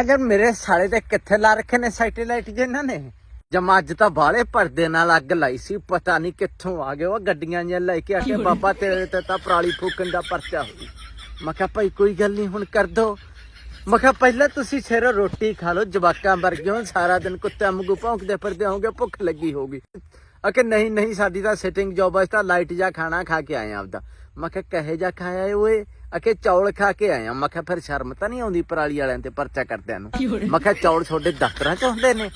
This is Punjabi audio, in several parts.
ਜਦ ਮੇਰੇ ਸਾਲੇ ਤੇ ਕਿੱਥੇ ਲਾ ਰੱਖੇ ਨੇ ਸੈਟੇਲਾਈਟ ਜਿਨ੍ਹਾਂ ਨੇ? ਜਮਾ ਅੱਜ ਤਾਂ ਬਾਲੇ ਪਰਦੇ ਨਾਲ ਅੱਗ ਲਾਈ ਸੀ ਪਤਾ ਨਹੀਂ ਕਿੱਥੋਂ ਆ ਗਏ। ਉਹ ਗੱਡੀਆਂ ਜਿਹੀਆਂ ਲੈ ਕੇ ਆ ਕੇ ਬਾਬਾ ਤੇਰੇ ਤੇ ਤਾਂ ਪਰਾਲੀ ਫੂਕਣ ਦਾ ਪਰਚਾ ਹੋਈ ਮੈਂ ਕਿਹਾ ਭਾਈ ਕੋਈ ਗੱਲ ਨਹੀਂ ਹੁਣ ਕਰ ਦੋ। ਮੈਂ ਕਿਹਾ ਪਹਿਲਾਂ ਤੁਸੀਂ ਸਿਰ ਰੋਟੀ ਖਾ ਲਓ ਜਵਾਕਾਂ ਵਰਗੇ ਹੋ ਸਾਰਾ ਦਿਨ ਕੁੱਤੇ ਵਾਂਗੂ ਭੌਂਕਦੇ ਫਿਰਦੇ ਹੋਗੇ ਭੁੱਖ ਲੱਗੀ ਹੋਗੀ ਅਕੇ ਨਹੀਂ ਨਹੀਂ ਸਾਡੀ ਤਾਂ ਸਿਟਿੰਗ ਜੌਬ ਹੈ ਤਾਂ ਲਾਈਟ ਜਾ ਖਾਣਾ ਖਾ ਕੇ ਆਏ ਆਪਦਾ। ਮੈਂ ਕਿਹਾ ਕਹੇ ਜਾ ਖਾਇਆ ਓਏ? ਅਕੇ ਚੌਲ ਖਾ ਕੇ ਆਏ ਆਂ। ਮੈਂ ਕਿਹਾ, ਫਿਰ ਸ਼ਰਮ ਤਾਂ ਨਹੀਂ ਆਉਂਦੀ ਪਰਾਲੀ ਵਾਲਿਆਂ ਤੇ ਪਰਚਾ ਕਰਦਿਆਂ ਨੂੰ? ਮੈਂ ਕਿਹਾ, ਚੌਲ ਤੁਹਾਡੇ ਦਫ਼ਤਰਾਂ 'ਚ ਹੁੰਦੇ ਨੇ।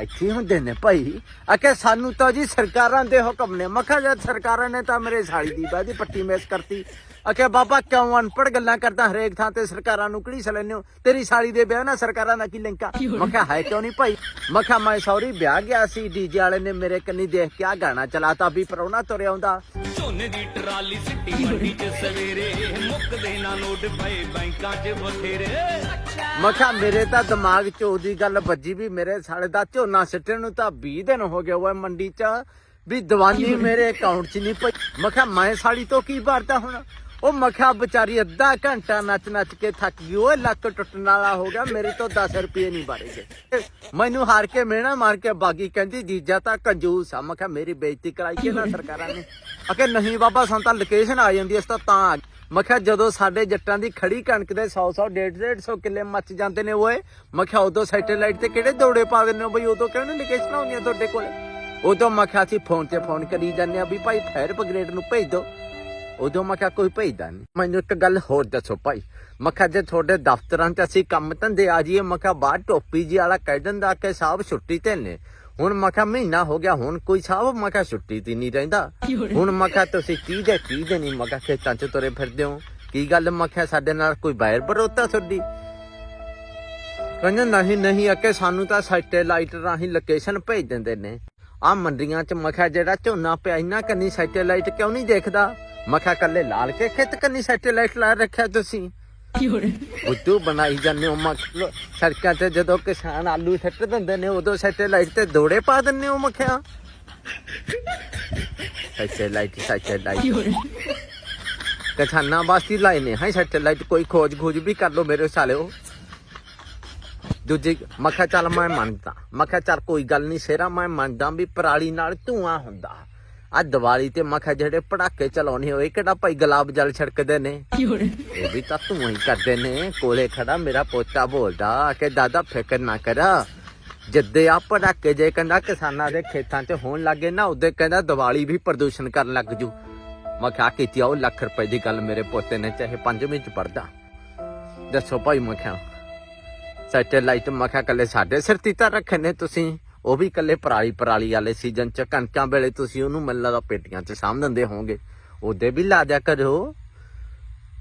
ਇੱਥੇ ਹੁੰਦੇ ਨੇ ਭਾਈ। ਅਕੇ ਸਾਨੂੰ ਤਾਂ ਜੀ ਸਰਕਾਰਾਂ ਦੇ ਹੁਕਮ ਨੇ। ਮੈਂ ਕਿਹਾ ਜਦ ਸਰਕਾਰਾਂ ਨੇ ਤਾਂ ਮੇਰੇ ਸਾਲੀ ਦੀ ਬਾਦੀ ਪੱਟੀ ਮੇਸ ਕਰਤੀ। ਅਕੇ ਬਾਬਾ ਕਿਉਂ ਅਨਪੜ ਗੱਲਾਂ ਕਰਦਾ ਹਰੇਕ ਥਾਂ ਤੇ? ਸਰਕਾਰਾਂ ਨੂੰ ਕਿਹੜੀ ਸਲੈਨੇ ਹੋ? ਤੇਰੀ ਸਾਲੀ ਦੇ ਵਿਆਹ ਨਾਲ ਸਰਕਾਰਾਂ ਦਾ ਕੀ ਲਿੰਕਾ ਮੈਂ ਕਿਹਾ ਹੈ ਕਿਉਂ ਨਹੀਂ ਭਾਈ? ਮੈਂ ਕਿਹਾ ਮੈਂ ਸੌਰੀ ਵਿਆਹ ਗਿਆ ਸੀ ਡੀਜੇ ਵਾਲੇ ਨੇ ਮੇਰੇ ਕੰਨੀ ਦੇਖ ਕੇ ਆ ਗਾਣਾ ਚਲਾਤਾ ਵੀ ਪਰਉਣਾ ਤੁਰਿਆ ਆਉਂਦਾ। ਝੋਨੇ ਦੀ ਟਰਾਲੀ ਸਿੱਟੀ ਮੰਡੀ 'ਚ ਸਵੇਰੇ ਮੁੱਕਦੇ ਨਾ ਨੋਟ ਪਏ ਬੈਂਕਾਂ 'ਚ ਬਥੇਰੇ। ਮੈਂ ਕਿਹਾ ਮੇਰੇ ਤਾਂ ਦਿਮਾਗ 'ਚ ਉਹਦੀ ਗੱਲ ਵੱਜੀ ਵੀ ਮੇਰੇ ਸਾਲੇ ਦਾ ਝੋਨਾ ਸਿੱਟਣ ਨੂੰ ਤਾਂ 20 ਦਿਨ ਹੋ ਗਏ ਓਏ ਮੰਡੀ 'ਚ ਵੀ ਦੀਵਾਨੀ ਮੇਰੇ ਅਕਾਊਂਟ 'ਚ ਨਹੀਂ ਪਈ। ਮੈਂ ਕਿਹਾ ਮੈਂ ਸਾਲੀ ਤੋਂ ਕੀ ਭਰਦਾ ਹੁਣ? ਉਹ ਮੈਂ ਵਿਚਾਰੀ ਅੱਧਾ ਘੰਟਾ ਨੱਚ ਨੱਚ ਕੇ ਥੱਕ ਗਈ ਓਏ ਲੱਕ ਟੁੱਟਣ ਵਾਲਾ ਹੋ ਗਿਆ, ਮੇਰੇ ਤੋਂ 10 ਰੁਪਏ ਨਹੀਂ ਭਰੇਗੇ ਮੈਨੂੰ ਹਾਰ ਕੇ ਮਿਹਣਾ ਮਾਰ ਕੇ ਬਾਗੀ ਕਹਿੰਦੀ, ਜੀਜਾ ਤਾਂ ਕੰਜੂਸ ਆ। ਮੈਂ ਕਿਹਾ, ਮੇਰੀ ਬੇਇੱਜ਼ਤੀ ਕਰਾਈ ਕੇ ਨਾ ਸਰਕਾਰਾਂ ਨੇ? ਅਕੇ ਨਹੀਂ ਬਾਬਾ, ਸਾਨੂੰ ਤਾਂ ਲੋਕੇਸ਼ਨ ਆ ਜਾਂਦੀ ਇਸ ਤਾਂ ਤਾਂ ਮੈਂ ਕਿਹਾ, ਜਦੋਂ ਸਾਡੇ ਜੱਟਾਂ ਦੀ ਖੜੀ ਕਣਕ ਦੇ 100 100 150 150 ਕਿੱਲੇ ਮੱਚ ਜਾਂਦੇ ਨੇ ਓਏ, ਮੈਂ ਕਿਹਾ, ਉਦੋਂ ਸੈਟੇਲਾਈਟ ਤੇ ਕਿਹੜੇ ਦੌੜੇ ਪਾ ਦਿੰਦੇ ਹੋ ਬਈ? ਉਦੋਂ ਕਿਹੜੇ ਲੋਕੇਸ਼ਨ ਆਉਂਦੀਆਂ ਤੁਹਾਡੇ ਕੋਲੇ? ਉਦੋਂ ਮੈਂ ਕਿਹਾ ਸੀ ਫੋਨ ਤੇ ਫੋਨ ਕਰੀ ਜਾਂਦੇ ਆ ਵੀ ਭਾਈ ਫਾਇਰ ਬ੍ਰਿਗੇਡ ਨੂੰ ਭੇਜ ਦਿਓ। ਉਦੋਂ ਮੈਂ ਕਿਹਾ ਕੋਈ ਭੇਜਦਾ ਨਹੀਂ ਮੈਨੂੰ ਇੱਕ ਗੱਲ ਹੋਰ ਦੱਸੋ ਭਾਈ। ਮੈਂ ਕਿਹਾ ਜੇ ਤੁਹਾਡੇ ਦਫ਼ਤਰਾਂ 'ਚ ਅਸੀਂ ਕੰਮ ਧੰਦੇ ਆ ਜਾਈਏ ਮੈਂ ਕਿਹਾ ਬਾਹਰ ਟੋਪੀ ਜੀ ਵਾਲਾ ਕਹਿ ਦਿੰਦਾ ਕਿ ਸਾਹਿਬ ਛੁੱਟੀ ਤੇ ਨੇ। ਹੁਣ ਮੈਂ ਕਿਹਾ ਮਹੀਨਾ ਹੋ ਗਿਆ ਹੁਣ ਕੋਈ ਸਾਹਿਬ ਮੈਂ ਕਿਹਾ ਛੁੱਟੀ ਤੇ ਨਹੀਂ ਰਹਿੰਦਾ। ਹੁਣ ਮੈਂ ਕਿਹਾ ਤੁਸੀਂ ਕੀ ਦੇ ਕੀ ਦੇ ਨਹੀਂ ਮੈਂ ਕਿਹਾ ਖੇਤਾਂ 'ਚ ਤੁਰੇ ਫਿਰਦੇ ਹੋ। ਕੀ ਗੱਲ? ਮੈਂ ਕਿਹਾ ਸਾਡੇ ਨਾਲ ਕੋਈ ਬਾਹਰ ਬਰੋਤਾ ਤੁਹਾਡੀ? ਕਹਿੰਦੇ ਨਹੀਂ ਨਹੀਂ ਅਕੇ ਸਾਨੂੰ ਤਾਂ ਸੈਟੇਲਾਈਟ ਰਾਹੀਂ ਲੋਕੇਸ਼ਨ ਭੇਜ ਦਿੰਦੇ ਨੇ। ਆ ਮੰਡੀਆਂ 'ਚ ਮੈਂ ਕਿਹਾ ਜਿਹੜਾ ਝੋਨਾ ਪਿਆ ਇਹਨਾਂ ਕੰਨੀ ਸੈਟੇਲਾਈਟ ਕਿਉਂ ਨਹੀਂ ਦੇਖਦਾ? ਮੈਂ ਕਿਹਾ ਕੱਲੇ ਲਾਲ ਕੇ ਖੇਤ ਕੰਨੀ ਸੈਟੇਲਾਈਟ ਲਾ ਰੱਖਿਆ ਤੁਸੀਂ। ਬੁੱਧੂ ਬਣਾਈ ਜਾਂਦੇ ਹੋ ਮੱਖ ਸੜਕਾਂ ਤੇ ਜਦੋਂ ਕਿਸਾਨ ਆਲੂ ਸੱਟ ਦਿੰਦੇ ਨੇ ਉਦੋਂ ਸੈਟੇਲਾਈਟ ਤੇ ਦੌੜੇ ਪਾ ਦਿੰਦੇ ਹੋ ਮੱਖਿਆ। Satellite satellite. ਕਿਸਾਨਾਂ ਵਾਸਤੇ ਲਾਏ ਨੇ ਹਾਂ ਸੈਟੇਲਾਈਟ ਕੋਈ ਖੋਜ ਖੋਜ ਵੀ ਕਰ ਲੋ ਮੇਰੇ ਸਾਲਿਓ। ਦੂਜੀ ਮੈਂ ਕਿਹਾ ਚੱਲ ਮੈਂ ਮੰਨਦਾ ਮੈਂ ਕਿਹਾ ਚੱਲ ਕੋਈ ਗੱਲ ਨਹੀਂ ਸੇਰਾ ਮੈਂ ਮੰਨਦਾ ਵੀ ਪਰਾਲੀ ਨਾਲ ਧੂਆਂ ਹੁੰਦਾ। ਆ ਦੀਵਾਲੀ ਤੇ ਮੈਂ ਕਿਹਾ ਜਿਹੜੇ ਪੜਾਕੇ ਚਲਾਉਣੇ ਹੋਏ ਕਿਹੜਾ ਭਾਈ ਗੁਲਾਬ ਜਲ ਛਿੜਕਦੇ ਨੇ? ਇਹ ਵੀ ਤਾਂ ਧੂਆਂ ਹੀ ਕਰਦੇ ਨੇ। ਕੋਲੇ ਖੜਾ ਮੇਰਾ ਪੋਤਾ ਬੋਲਦਾ ਕਿ ਦਾਦਾ ਫਿਕਰ ਨਾ ਕਰ। ਜਿੱਦੇ ਆ ਪੜਾਕੇ ਜੇ ਕਹਿੰਦਾ ਕਿਸਾਨਾਂ ਦੇ ਖੇਤਾਂ 'ਚ ਹੋਣ ਲੱਗੇ ਨਾ ਉਹਦੇ ਕਹਿੰਦਾ ਦੀਵਾਲੀ ਵੀ ਪ੍ਰਦੂਸ਼ਣ ਕਰਨ ਲੱਗ ਜੂ। ਮੈਂ ਕਿਹਾ ਕੀਤੀ ਉਹ ਲੱਖ ਰੁਪਏ ਦੀ ਗੱਲ ਮੇਰੇ ਪੋਤੇ ਨੇ ਚਾਹੇ ਪੰਜਵੀਂ 'ਚ ਪੜਦਾ ਦੱਸੋ ਭਾਈ ਮੈਂ ਕਿਹਾ। ਸੈਟੇਲਾਈਟ ਮੈਂ ਕਿਹਾ ਕੱਲੇ ਸਾਡੇ ਸਿਰ ਤੇ ਤਾਂ ਰੱਖੇ ਨੇ ਤੁਸੀਂ। ਉਹ ਵੀ ਕੱਲੇ ਪਰਾਲੀ ਪਰਾਲੀ ਵਾਲੇ ਸੀਜ਼ਨ ਚ, ਕਣਕਾਂ ਵੇਲੇ ਤੁਸੀਂ ਉਹਨੂੰ ਮੈਨੂੰ ਲੱਗਦਾ ਪੇਟੀਆਂ ਚ ਸਾਂਭ ਹੋਵੋਗੇ। ਉਹਦੇ ਵੀ ਲਾ ਦਿਆ ਕਰੋ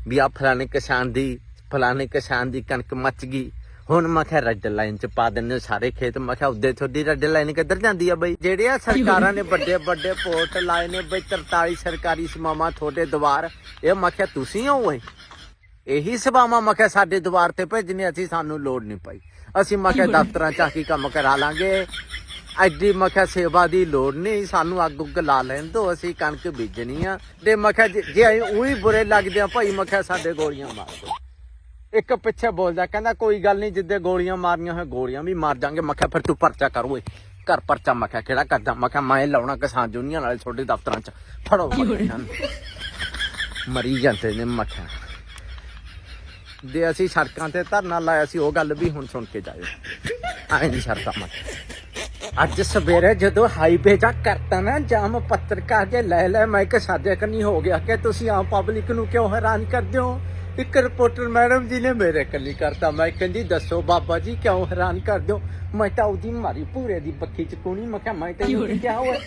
ਵੀ ਆ ਫਲਾਣੇ ਕਿਸਾਨ ਦੀ, ਫਲਾਣੇ ਕਿਸਾਨ ਦੀ ਕਣਕ ਮੱਚ ਗਈ। ਹੁਣ ਮੈਂ ਕਿਹਾ ਰੈੱਡ ਲਾਈਨ ਚ ਪਾ ਦਿੰਦੇ ਸਾਰੇ ਖੇਤ। ਮੈਂ ਕਿਹਾ ਉੱਦੇ ਤੁਹਾਡੀ ਰੈੱਡ ਲਾਈਨ ਕਿੱਧਰ ਜਾਂਦੀ ਆ ਬਈ? ਜਿਹੜੇ ਆ ਸਰਕਾਰਾਂ ਨੇ ਵੱਡੇ ਵੱਡੇ ਪੋਰਟ ਲਾਏ ਨੇ ਬਈ 43 ਸਰਕਾਰੀ ਸਮਾਵਾਂ ਤੁਹਾਡੇ ਦਵਾਰ, ਇਹ ਮੈਂ ਕਿਹਾ ਤੁਸੀਂ ਹੋ ਓਏ? ਇਹੀ ਸਭਾਵਾਂ ਮੈਂ ਕਿਹਾ ਸਾਡੇ ਦੁਆਰ ਤੇ ਭੇਜਣੇ ਅਸੀਂ ਸਾਨੂੰ ਲੋੜ ਨਹੀਂ ਪਾਈ। ਅਸੀਂ ਮੈਂ ਕਿਹਾ ਦਫ਼ਤਰਾਂ ਚ ਆ ਕੇ ਕੰਮ ਕਰਾ ਲਾਂਗੇ। ਐਡੀ ਮੈਂ ਕਿਹਾ ਸੇਵਾ ਦੀ ਲੋੜ ਨਹੀਂ ਸਾਨੂੰ ਅੱਗ ਉੱਗ ਲਾ ਲੈਣ ਦੋ ਅਸੀਂ ਕਣਕ ਬੀਜਣੀ ਆ। ਤੇ ਮੈਂ ਕਿਹਾ ਜੇ- ਅਸੀਂ ਉਹੀ ਬੁਰੇ ਲੱਗਦੇ ਆ ਭਾਈ ਮੈਂ ਕਿਹਾ ਸਾਡੇ ਗੋਲੀਆਂ ਮਾਰ ਦਿਓ। ਇੱਕ ਪਿੱਛੇ ਬੋਲਦਾ ਕਹਿੰਦਾ ਕੋਈ ਗੱਲ ਨਹੀਂ ਜਿੱਦੇ ਗੋਲੀਆਂ ਮਾਰਨੀਆਂ ਹੋਏ ਗੋਲੀਆਂ ਵੀ ਮਾਰ ਜਾਾਂਗੇ ਮੈਂ ਕਿਹਾ ਫਿਰ ਤੂੰ ਪਰਚਾ ਕਰ ਓਏ। ਕਰ ਪਰਚਾ ਮੈਂ ਕਿਹਾ ਕਿਹੜਾ ਕਰਦਾ? ਮੈਂ ਕਿਹਾ ਮੈਂ ਲਾਉਣਾ ਕਿਸਾਨ ਜੁਨੀਅਰ ਵਾਲੇ ਤੁਹਾਡੇ ਦਫ਼ਤਰਾਂ ਚ। ਫੜੋ। ਮਰੀ ਜਾਂਦੇ ਨੇ ਮੈਂ ਕਿਹਾ। ਜੇ ਅਸੀਂ ਸੜਕਾਂ ਤੇ ਧਰਨਾ ਲਾਇਆ ਸੀ, ਉਹ ਗੱਲ ਵੀ ਹੁਣ ਸੁਣ ਕੇ ਜਾਇਓ। ਆਏ ਨਹੀਂ ਸੜਕਾਂ ਮਤ ਅੱਜ ਸਵੇਰੇ ਜਦੋਂ ਹਾਈਵੇ ਜਾ ਕਰਤਾ ਨਾ ਜਾਮ, ਪੱਤਰਕਾਰ ਜੇ ਲੈ ਲੈ, ਮੈਂ ਕਿ ਸਾਡੇ ਕਨੀ ਹੋ ਗਿਆ? ਕਿ ਤੁਸੀਂ ਆਮ ਪਬਲਿਕ ਨੂੰ ਕਿਉਂ ਹੈਰਾਨ ਕਰਦੇ ਹੋ? ਇੱਕ ਰਿਪੋਰਟਰ ਮੈਡਮ ਜੀ ਨੇ ਮੇਰੇ ਕੱਲੀ ਕਰਤਾ। ਮੈਂ ਕਹਿੰਦੀ, ਦੱਸੋ ਬਾਬਾ ਜੀ, ਕਿਉਂ ਹੈਰਾਨ ਕਰਦੇ ਹੋ? ਮੈਂ ਤਾਂ ਉਹਦੀ ਮਾਰੀ ਪੂਰੇ ਦੀ ਪੱਖੀ ਚ ਕੋਣੀ, ਮੈਂ ਕਿਹਾ, ਮੈਂ ਤੈਨੂੰ ਕੀ ਕਿਹਾ ਹੋਇਆ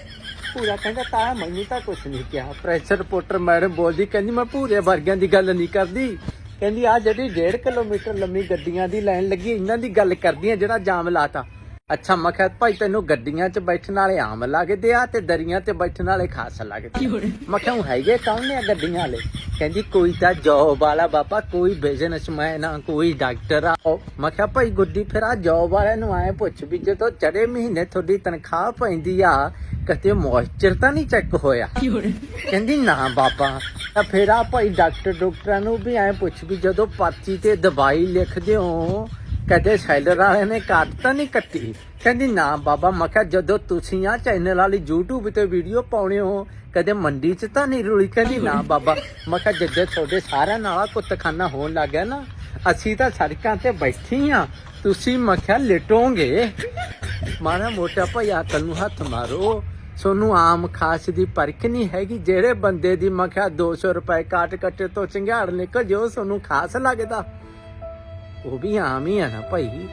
ਪੂਰਾ ਕਹਿੰਦਾ, ਤਾਂ ਮੈਨੂੰ ਤਾਂ ਕੁਝ ਨਹੀਂ ਕਿਹਾ। ਪ੍ਰੈਸ ਰਿਪੋਰਟਰ ਮੈਡਮ ਬੋਲਦੀ, ਕਹਿੰਦੀ, ਮੈਂ ਪੂਰੇ ਵਰਗਿਆਂ ਦੀ ਗੱਲ ਨਹੀਂ ਕਰਦੀ। ਕਹਿੰਦੀ ਆ ਜਿਹੜੀ 1.5 ਕਿਲੋਮੀਟਰ ਲੰਮੀ ਗੱਡੀਆਂ ਦੀ ਲਾਈਨ ਲੱਗੀ, ਇਹਨਾਂ ਦੀ ਗੱਲ ਕਰਦੀ ਆ ਜਿਹੜਾ ਜਾਮ ਲਾਤਾ। ਅੱਛਾ, ਮੈਂ ਕਿਹਾ, ਭਾਈ ਤੈਨੂੰ ਗੱਡੀਆਂ 'ਚ ਬੈਠਣ ਵਾਲੇ ਆਮ ਲੱਗਦੇ ਆ ਤੇ ਦਰੀਆਂ 'ਤੇ ਬੈਠਣ ਵਾਲੇ ਖਾਸ ਲੱਗਦੇ ਮੈਂ ਕਿਹਾ, ਉਹ ਹੈਗੇ ਕੌਣ ਨੇ ਆ ਗੱਡੀਆਂ ਵਾਲੇ? ਕਹਿੰਦੀ, ਕੋਈ ਤਾਂ ਜੌਬ ਵਾਲਾ ਬਾਬਾ, ਕੋਈ ਬਿਜ਼ਨਸਮੈਨ ਆ, ਕੋਈ ਡਾਕਟਰ ਆ। ਮੈਂ ਕਿਹਾ, ਭਾਈ ਗੁੱਡੀ, ਫਿਰ ਆ ਜੌਬ ਵਾਲਿਆਂ ਨੂੰ ਆਏ ਪੁੱਛ ਵੀ ਜਦੋਂ ਚੜੇ ਮਹੀਨੇ ਤੁਹਾਡੀ ਤਨਖਾਹ ਪੈਂਦੀ ਆ ਕਦੇ ਮੋਇਸਚਰ ਤਾਂ ਨਹੀਂ ਚੈੱਕ ਹੋਇਆ। ਕਹਿੰਦੀ ਨਾ ਬਾਬਾ ਤਾਂ ਫਿਰ ਆ ਭਾਈ ਡਾਕਟਰ ਡਾਕਟਰਾਂ ਨੂੰ ਵੀ ਐ ਪੁੱਛ ਵੀ ਜਦੋਂ ਪਰਚੀ ਤੇ ਦਵਾਈ ਲਿਖਦੇ ਹੋ ਕਦੇ ਸੈਲਰ ਵਾਲੇ ਨੇ ਕੱਟ ਤਾਂ ਨਹੀਂ ਕੱਟੀ? ਕਹਿੰਦੀ ਨਾ ਬਾਬਾ ਮੈਂ ਕਿਹਾ ਜਦੋਂ ਤੁਸੀਂ ਆ ਚੈਨਲ ਵਾਲੀ YouTube ਤੇ ਵੀਡੀਓ ਪਾਉਣੇ ਹੋ ਕਦੇ ਮੰਡੀ 'ਚ ਤਾਂ ਨਹੀਂ ਰੁਲੀ? ਕਹਿੰਦੀ ਨਾ ਬਾਬਾ ਮੈਂ ਕਿਹਾ ਜਿੱਦੇ ਤੁਹਾਡੇ ਸਾਰਿਆਂ ਨਾਲ ਕੁੱਤਖਾਨਾ ਹੋਣ ਲੱਗ ਗਿਆ ਨਾ ਅਸੀਂ ਤਾਂ ਸੜਕਾਂ ਤੇ ਬੈਠੀ ਆ ਤੁਸੀਂ ਮੈਂ ਕਿਹਾ ਲੇਟੋਗੇ। ਮਾਣਾ ਮੋਟਾ ਭਾਈ ਅਕਲ ਨੂੰ ਹੱਥ ਮਾਰੋ। ਸੋਨੂੰ ਆਮ ਖਾਸ ਦੀ ਪਰਖ ਨਹੀਂ ਹੈਗੀ। ਜਿਹੜੇ ਬੰਦੇ ਦੀ ਮਖਿਆ ਕਿਹਾ 200 ਰੁਪਏ ਕਾਟ ਕੱਟੇ ਤੋਂ ਚੰਗਿਆੜ ਨਿਕਲ ਜੋ ਸੋਨੂੰ ਖਾਸ ਲੱਗਦਾ। ਉਹ ਵੀ ਆਮ ਹੀ ਆ ਨਾ ਭਾਈ।